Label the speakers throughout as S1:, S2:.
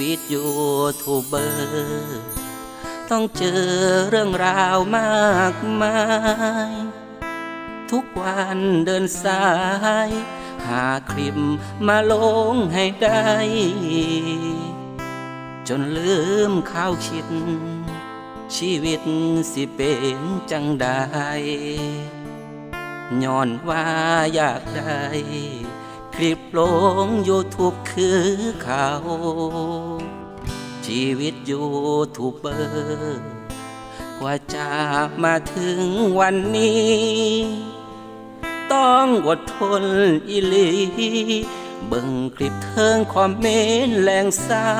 S1: วิตยูทูบเบอร์ต้องเจอเรื่องราวมากมาย ทุกวันเดินสาย หาคลิปมาลงให้ได้ จนลืมข้าวคิด ชีวิตสิเป็นจังใดย้อนว่าอยากได้ คลิปลงยูทูบคือเขา ชีวิตยูทูบเบอร์กว่าจะมาถึงวันนี้ ต้องอดทนอีหลีเบิ่งคลิปเทิงคอมเมนต์แรงเศร้า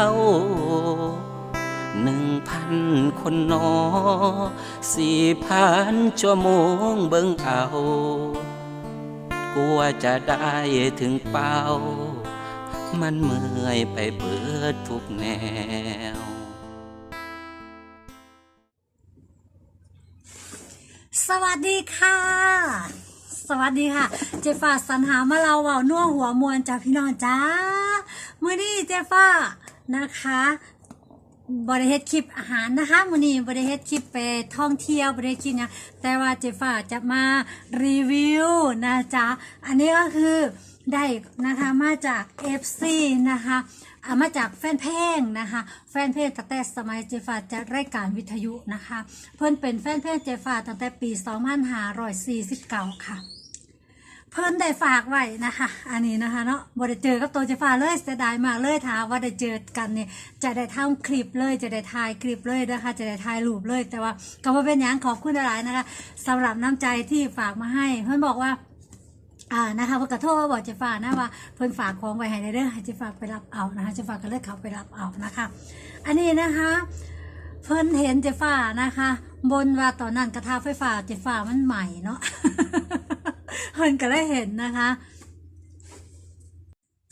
S1: หนึ่งพันคนนอสี่พันชั่วโมงเบิ่งเอา กลัวจะได้ถึงเป้า มันเมื่อยไปเบิดทุกแนว
S2: สวัสดีค่ะ สวัสดีค่ะ เจฟ้าสรรหามาเราเว่าน่วหัวมวลจากพี่น้องจ้า มือนี้เจฟ้านะคะ บริเฮ็ดคลิปอาหารนะคะมื้อนี้บริเฮ็ดคลิปไปท่องเที่ยวบริเฮ็ดคลิปนี่ยแต่ว่าเจฟ้าจะมารีวิวนะจ๊ะอันนี้ก็คือได้นะคะมาจาก FC นะคะอามาจากแฟนเพลงนะคะ แฟนเพลงตั้งแต่สมัยเจฟ้าจะรายการวิทยุนะคะ เพิ่อนเป็นแฟนเพลงเจฟ้าตั้งแต่ปี 2549 ค่ะ เพิ่นได้ฝากไว้นะคะ อันนี้นะคะเนาะบ่ได้เจอกับตัวเจฟ้าเลยเสียดายมากเลยถาว่าได้เจอกันเนี่ยจะได้ทำคลิปเลยจะได้ถ่ายคลิปเลยนะคะ จะได้ถ่ายรูปเลย แต่ว่าก็บ่เป็นหยังขอบคุณหลายๆนะคะสำหรับน้ำใจที่ฝากมาให้ เพิ่นบอกว่าอ่านะคะเพิ่นกระโทษว่าบอกเจฟ้านะว่าเพิ่นฝากของไว้ให้ในเด้อให้เจฟ้าไปรับเอานะคะเจฟ้าก็เลยเขาไปรับเอานะคะ อันนี้นะคะเพิ่นเห็นเจฟ้านะคะ บนว่าตอนนั้นกระทาไฟฟ้าเจฟ้ามันใหม่เนาะ เพิ่นก็เลยเห็นนะคะ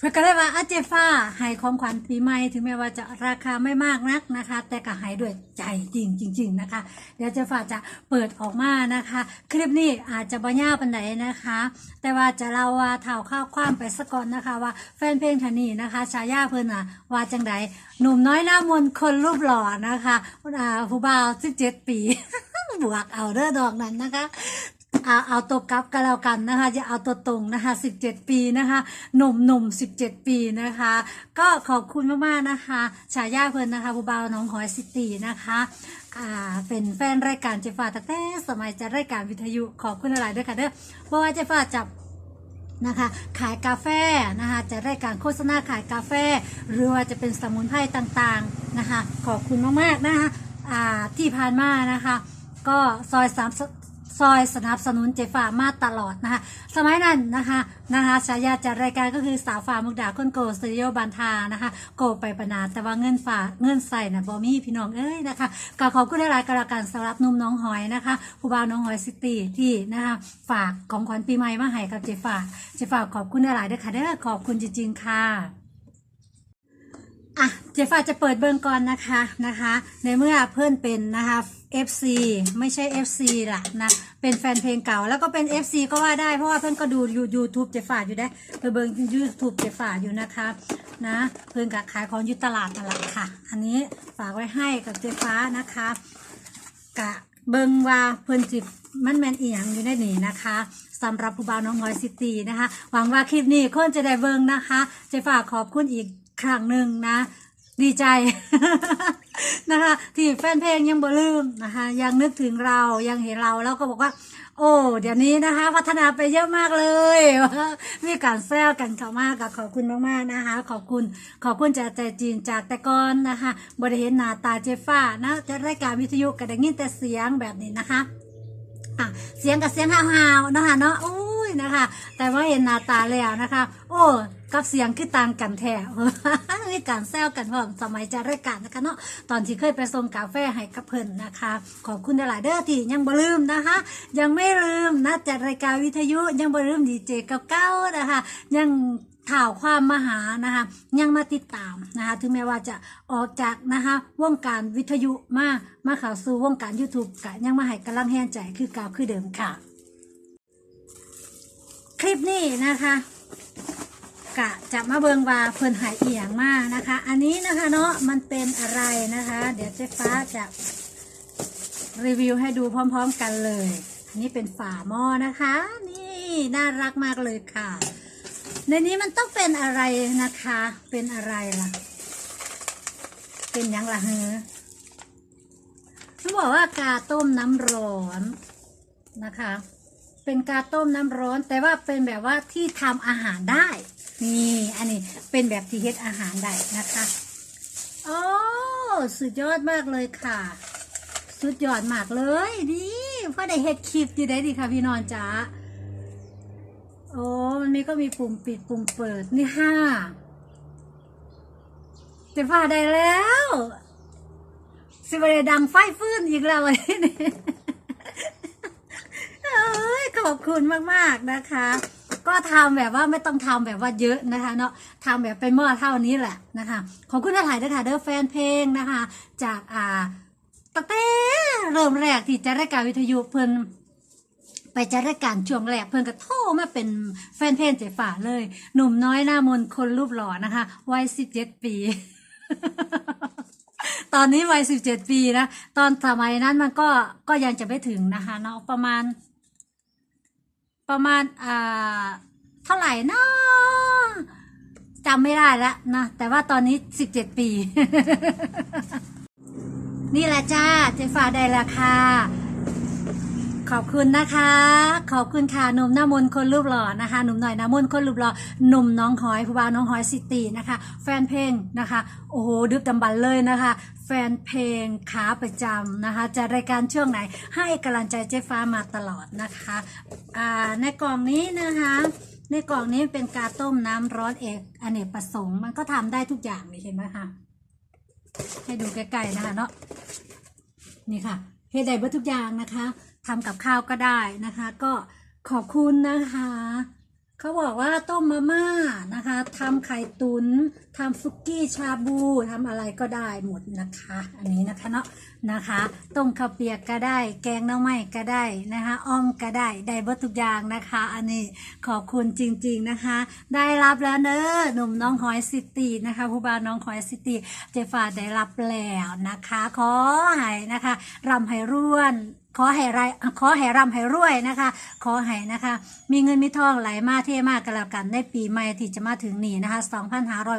S2: เพื่อนก็เลยว่าอาเจฟ้าให้ของขวัญปีใหม่ถึงแม้ว่าจะราคาไม่มากนักนะคะ แต่ก็ให้ด้วยใจจริงจริง ๆ นะคะ เดี๋ยวเจฟ้าจะเปิดออกมานะคะ คลิปนี้อาจจะบ่ยาปันไหนนะคะ แต่ว่าจะเล่าว่าเท่าข้าวความไปสะก่อนนะคะ ว่าแฟนเพลงทานีนะคะชายาเพิ่นอะว่าจังไดหนุ่มน้อยหน้ามนคนรูปหล่อนะคะอ่าผู้บ่าว17ปีบวกเอาเด้อดอกนั้นนะคะ เอาเอาตัวกับก็แล้วกันนะคะจะเอาตัวตรงนะคะ17 ปีนะคะหนุ่มหนุ่ม17 ปีนะคะ ก็ขอบคุณมากๆนะคะฉายาเพิ่นนะคะผู้บ่าวน้องหอยซิตีนะคะอ่าเป็นแฟนรายการเจฟ้าตั้งแต่สมัยจะรายการวิทยุขอบคุณอะไรด้วยค่ะเด้อเพราะว่าเจฟ้าจับนะคะขายกาแฟนะคะจะได้การโฆษณาขายกาแฟ หรือว่าจะเป็นสมุนไพรต่างๆนะคะขอบคุณมากๆนะคะอ่าที่ผ่านมานะคะ ก็ซอยสาม ซอยสนับสนุนเจฟ้ามาตลอดนะคะสมัยนั้นนะคะนะคะฉายาจัดรายการก็คือสาวฟ้ามุกดาคนโกสตูดิโอบันทานะคะโกไปปนาแต่ว่าเงินฝากเงินใส่นะบอมี่พี่น้องเอ้ยนะคะก็ขอบคุณหลายๆกรการสำหรับนุ่มน้องหอยนะคะผู้บ่าวน้องหอยซิตี้ที่นะคะฝากของขวัญปีใหม่มาให้กับเจฟ้าเจฟ้าขอบคุณหลายๆด้วยค่ะเด้อขอบคุณจริงๆค่ะ อะเจฟ้าจะเปิดเบิงก่อนนะคะนะคะ ในเมื่อเพื่อนเป็นนะคะ FC ไม่ใช่ FC ล่ะนะเป็นแฟนเพลงเก่าแล้วก็เป็น FC ก็ว่าได้เพราะว่าเพื่อนก็ดูยูยูทูบเจฟ้าอยู่ได้ไปเบิ้งยูทูบเจฟ้าอยู่นะคะนะเพื่อนกับขายของอยู่ตลาดตลาดค่ะ อันนี้ฝากไว้ให้กับเจฟ้านะคะกะเบิงว่าเพื่อนจิมันแมนเอียงอยู่ในนี้นะคะสำหรับผู้บ่าวน้องหอยซิตี้นะคะ หวังว่าคลิปนี้คนจะได้เบิงนะคะ เจะฝาขอบคุณอีก ครั้งหนึ่งนะ ดีใจนะคะ ที่แฟนเพลงยังบ่ลืมนะคะ ยังนึกถึงเรายังเห็นเราแล้วก็บอกว่า โอ้เดี๋ยวนี้นะคะ พัฒนาไปเยอะมากเลยมีการแซวกันเข้ามากกับขอบคุณมากๆนะคะ ขอบคุณขอบคุณจากใจจีนจากแต่ก่อนนะคะบริเห็นหน้าตาเจฟ้านะจะรายการวิทยุก็ได้ยินแต่เสียงแบบนี้นะคะอะเสียงกับเสียงห่าวๆนะคะเนาะ ยนะคะ แต่ว่าเห็นหน้าตาแล้วนะคะ โอ้กับเสียงคือต่างกันแท้มีการแซวกันพร้อมสมัยจะรายการนะคะเนาะตอนที่เคยไปส่งกาแฟให้กับเพิ่นนะคะ ขอบคุณหลายเด้อที่ยังบ่ลืมนะคะ ยังไม่ลืมนะจัดรายการวิทยุยังบ่ลืมดีเจเก้าๆนะคะ ยังข่าวความมหานะคะยังมาติดตามนะคะถึงแม้ว่าจะออกจากนะคะวงการวิทยุมามาข้าวสู่วงการ YouTube กะยังมาให้กำลังแห่งใจคือเก่าคือเดิมค่ะ คลิปนี้นะคะกะจะมาเบิงว่าเพิ่นหายเอียงมากนะคะ อันนี้นะคะเนาะมันเป็นอะไรนะคะ เดี๋ยวเจ๊ฟ้าจะรีวิวให้ดูพร้อมๆกันเลย อันนี้เป็นฝาหม้อนะคะ นี่น่ารักมากเลยค่ะ ในนี้มันต้องเป็นอะไรนะคะ เป็นอะไรล่ะ เป็นยังล่ะเฮอเขาบอกว่ากาต้มน้ำร้อนนะคะ เป็นกาต้มน้ำร้อน แต่ว่าเป็นแบบว่าที่ทำอาหารได้ นี่อันนี้เป็นแบบที่เฮ็ดอาหารได้นะคะโอ้สุดยอดมากเลยค่ะ สุดยอดมากเลยดีเพราะได้เฮ็ดคลิปดีได้ดีค่ะพี่นอนจ๋าโอ้มันมีก็มีปุ่มปิดปุ่มเปิดนี่ห้าเจะผ่าได้แล้วสิบได้ดังไฟฟื้นอีกแล้ววันนี้ ยขอบคุณมากๆนะคะ ก็ทำแบบว่าไม่ต้องทำแบบว่าเยอะนะคะเนาะทำแบบเป็นหม้อเท่านี้แหละนะคะ ขอบคุณท่านายนะคะเด้อแฟนเพลงนะคะ จากอ่าตั้งแต่เริ่มแรกที่จะรายการวิทยุเพิ่นไปจัดรายการช่วงแรกเพิ่นก็โทรมาเป็นแฟนเพลงเจ๊ฝ่าเลย หนุ่มน้อยหน้ามนคนรูปหล่อนะคะวัยสิบเจ็ดปี ตอนนี้วัยสิบเจ็ดปีนะ ตอนสมัยนั้นมันก็ก็ยังจะไม่ถึงนะคะเนาะประมาณ ประมาณอ่าเท่าไหร่นะจำไม่ได้ละนะแต่ว่าตอนนี้สิบเจ็ดปี นี่แหละจ้าเจฟ้าได้ราคา ขอบคุณนะคะ ขอบคุณค่ะหนุ่มหน้ามนคนรูปหล่อนะคะหนุ่มหน่อยหน้ามนคนรูปหล่อหนุ่มน้องหอยผู้บ่าวน้องหอยซิตีนะคะ แฟนเพลงนะคะโอ้โหดึกดำบรรพ์เลยนะคะ แฟนเพลงขาประจำนะคะจะรายการช่วงไหนให้กำลังใจเจ๊ฟ้ามาตลอดนะคะในกล่องนี้นะคะในกล่องนี้เป็นกาต้มน้ำร้อนเอกอเนกประสงค์มันก็ทำได้ทุกอย่างเลยเห็นไหมคะให้ดูใกล้ๆนะคะเนาะนี่ค่ะ เฮดได้เบิดทุกอย่างนะคะทำกับข้าวก็ได้นะคะ ก็ขอบคุณนะคะ เขาบอกว่าต้มมาม่านะคะทำไข่ตุนทำซุกี้ชาบูทำอะไรก็ได้หมดนะคะ อันนี้นะคะเนาะนะคะต้มข้าวเปียกก็ได้ แกงน้ำไม้ก็ได้นะคะอ้อมก็ได้ได้เบิดทุกอย่างนะคะ อันนี้ขอบคุณจริง ๆนะคะ ได้รับแล้วเนอะหนุ่มน้องหอยซิตีนะคะผู้บ่าวน้องหอยซิตีเจฟ้าได้รับแล้วนะคะ ขอให้นะคะรำให้ร่วนขอให้ไรขอให้ร่ำให้รวยนะคะ ขอให้นะคะ มีเงินมีทองไหลมาเท่มากกันแล้วกันในปีใหม่ที่จะมาถึงนี่นะคะ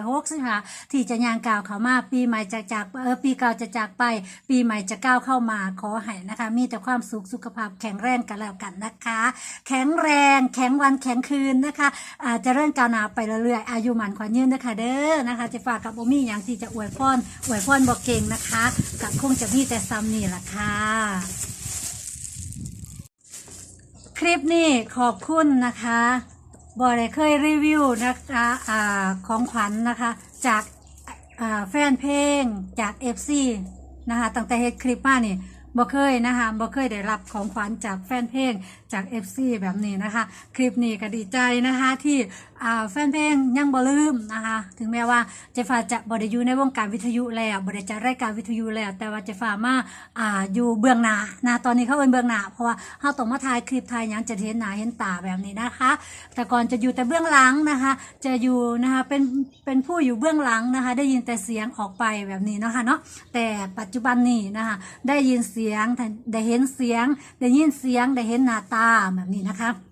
S2: 2560ที่จะยางกล่าวเขามาปีใหม่จะจากเออปีเก่าจะจากไป ปีใหม่จะก้าวเข้ามาขอให้นะคะ มีแต่ความสุขสุขภาพแข็งแรงกันแล้วกันนะคะ แข็งแรงแข็งวันแข็งคืนนะคะอาจจะเริ่มก้าวหน้าไปเรื่อยๆอายุหมันขวัญยืนนะคะเด้อนะคะจะฝากกับโอมี่อย่างที่จะอวยพรอวยพรบอกเก่งนะคะกับคงจะมีแต่ซ้ำนี่แหละค่ะ คลิปนี้ขอบคุณนะคะบอได้เคยรีวิวนะคะอ่าของขวัญนะคะ จากอ่าแฟนเพลงจาก FC นะคะตั้งแต่เฮ็ดคลิปมานี่บ่เคยนะคะบ่เคยได้รับของขวัญจากแฟนเพลงจาก FC แบบนี้นะคะ คลิปนี้ก็ดีใจนะคะที่ แฟนเพลงยังบ่ลืมนะคะถึงแม้ว่าเจฟ้าจะบ่ได้อยู่ในวงการวิทยุแล้วบ่ได้จัดรายการวิทยุแล้ว แต่ว่าเจฟ้ามาอ่าอยู่เบื้องหน้านะตอนนี้เขาเป็นเบื้องหน้าเพราะว่าเฮาต้องมาถ่ายคลิปถ่ายยังจะเห็นหน้าเห็นตาแบบนี้นะคะ แต่ก่อนจะอยู่แต่เบื้องหลังนะคะ จะอยู่นะคะเป็นเป็นผู้อยู่เบื้องหลังนะคะ ได้ยินแต่เสียงออกไปแบบนี้นะคะเนาะแต่ปัจจุบันนี้นะคะได้ยินเสียงได้เห็นเสียงได้ยินเสียงได้เห็นหน้าตาแบบนี้นะคะ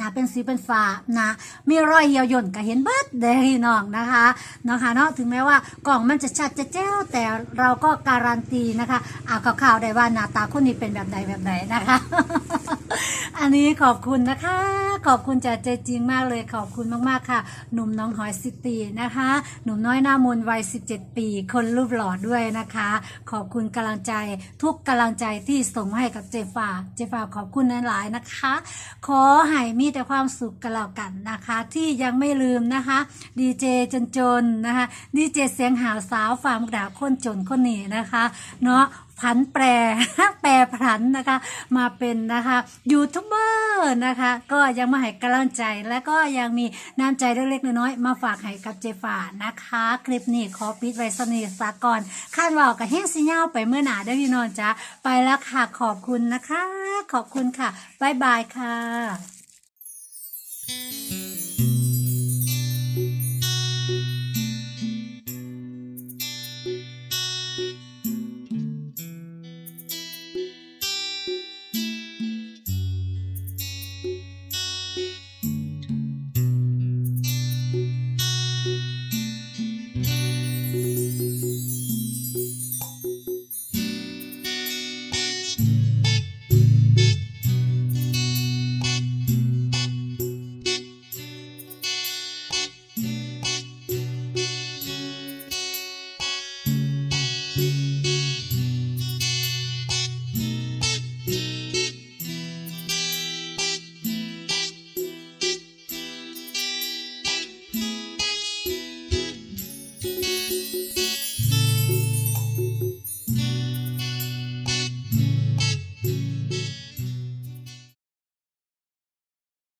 S2: นาเป็นสีเป็นฟ้านะมีรอยเหี่ยวย่นก็เห็นเบิดเด้พี่น้องนะคะนะคะเนาะถึงแม้ว่ากล่องมันจะชัดจะแจ้วแต่เราก็การันตีนะคะเอาข่าวๆได้ว่าหน้าตาคนนี้เป็นแบบใดแบบไหนนะคะ อันนี้ขอบคุณนะคะ ขอบคุณจากใจจริงมากเลยขอบคุณมากๆค่ะ หนุ่มน้องหอยซิตี้นะคะ หนุ่มน้อยหน้ามนวัย 17 ปี คนรูปหล่อด้วยนะคะ ขอบคุณกำลังใจทุกกำลังใจที่ส่งมาให้กับเจฟ้าเจฟ้าขอบคุณหลายๆนะคะ ขอให้มีแต่ความสุขกันแล้วกันนะคะ ที่ยังไม่ลืมนะคะดีเจจนจนๆนะคะดีเจเสียงหาวสาวฝ่ามุกดาคนจนคนนี้นะคะเนาะผันแปรแปรผันนะคะ มาเป็นนะคะยูทูบเบอร์นะคะ ก็ยังมาให้กำลังใจและก็ยังมีน้ำใจเล็กๆน้อยๆมาฝากให้กับเจฝ่านะคะ คลิปนี้ขอปิดไว้สนิทสากอนคาดว่ากับแห้งสิเงาไปเมื่อหนาได้พี่นอนจ้าไปแล้วค่ะขอบคุณนะคะ ขอบคุณค่ะ บ๊ายบายค่ะ